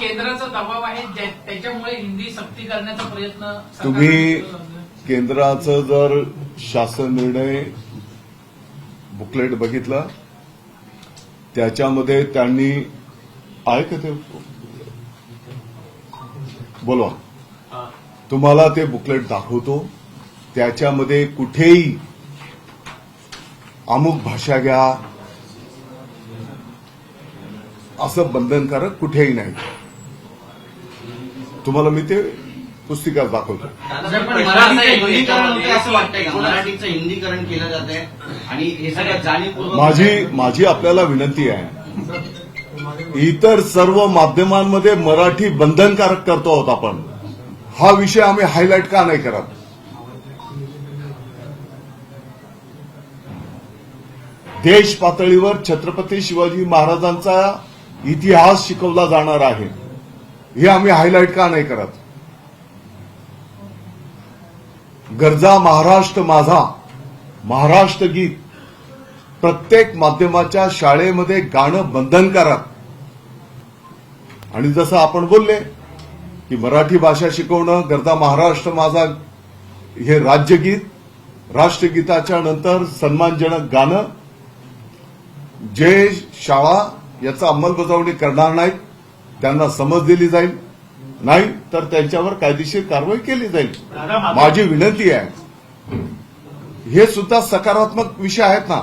केंद्राचा दबाव आहे त्याच्यामुळे हिंदी सक्ती करण्याचा प्रयत्न तुम्ही. केंद्राचं जर शासन निर्णय बुकलेट बघितलं त्याच्यामध्ये त्यांनी आहे. का ते बोलवा. तुम्हाला ते बुकलेट दाखवतो. त्याच्यामध्ये कुठेही अमुक भाषा घ्या. असं बंधनकारक कुठेही नाही. तुम्हाला मी ते पुस्तिका दाखवतो. दादा, पण मराठीचं हिंदीकरण होते असं वाटतंय का? मराठीचं हिंदीकरण केलं जात आहे आणि हे सगळं जाणीवपूर्वक माझी माझी आपल्याला विनंती आहे. इतर सर्व माध्यमांमध्ये मराठी बंधनकारक करतो आहोत आपण. हा विषय आम्ही हायलाईट का नाही करत? देश पातळीवर छत्रपती शिवाजी महाराजांचा इतिहास शिकवला जाणार आहे. हे आम्ही हायलाईट का नाही करत? गरजा महाराष्ट्र माझा. महाराष्ट्र गीत. प्रत्येक माध्यमाच्या शाळेमध्ये गाणं बंधनकारक आणि जसं आपण बोलले की मराठी भाषा शिकवणं गरजा महाराष्ट्र माझा हे राज्यगीत राष्ट्रगीताच्या नंतर सन्मानजनक गाणं. जे शाळा याचा अंमलबजावणी करणार नाहीत त्यांना समज दिली जाईल. नाही तर त्यांच्यावर कायदेशीर कारवाई केली जाईल. माझी विनंती आहे. हे सुद्धा सकारात्मक विषय आहेत ना.